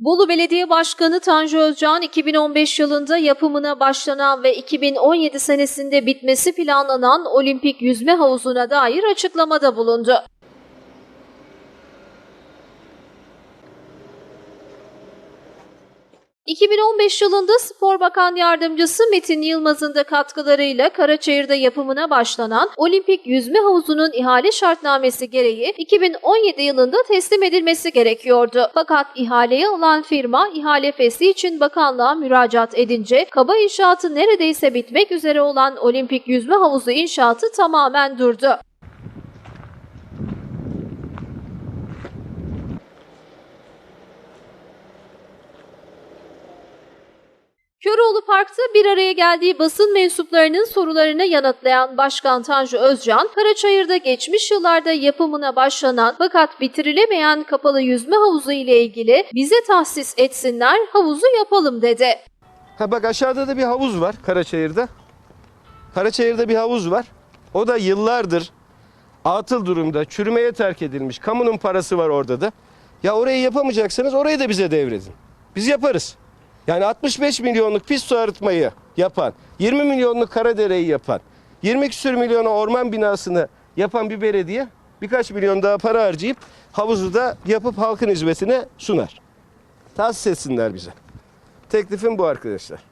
Bolu Belediye Başkanı Tanju Özcan 2015 yılında yapımına başlanan ve 2017 senesinde bitmesi planlanan olimpik yüzme havuzuna dair açıklamada bulundu. ...2015 yılında Spor Bakan Yardımcısı Metin Yılmaz'ın da katkılarıyla Karaçayır'da yapımına başlanan olimpik yüzme havuzunun ihale şartnamesi gereği 2017 yılında teslim edilmesi gerekiyordu. Fakat ihaleye alan firma ihale fesli için bakanlığa müracaat edince kaba inşaatı neredeyse bitmek üzere olan olimpik yüzme havuzu inşaatı tamamen durdu. Köroğlu Park'ta bir araya geldiği basın mensuplarının sorularını yanıtlayan Başkan Tanju Özcan, Karaçayır'da geçmiş yıllarda yapımına başlanan fakat bitirilemeyen kapalı yüzme havuzu ile ilgili bize tahsis etsinler, havuzu yapalım dedi. Ha bak aşağıda da bir havuz var Karaçayır'da. Karaçayır'da bir havuz var. O da yıllardır atıl durumda, çürümeye terk edilmiş. Kamunun parası var orada da. Ya orayı yapamayacaksanız orayı da bize devredin. Biz yaparız. Yani 65 milyonluk pis su arıtmayı yapan, 20 milyonluk Karadere'yi yapan, 20 küsür milyona orman binasını yapan bir belediye birkaç milyon daha para harcayıp havuzu da yapıp halkın hizmetine sunar. Tahsis etsinler bize. Teklifim bu arkadaşlar.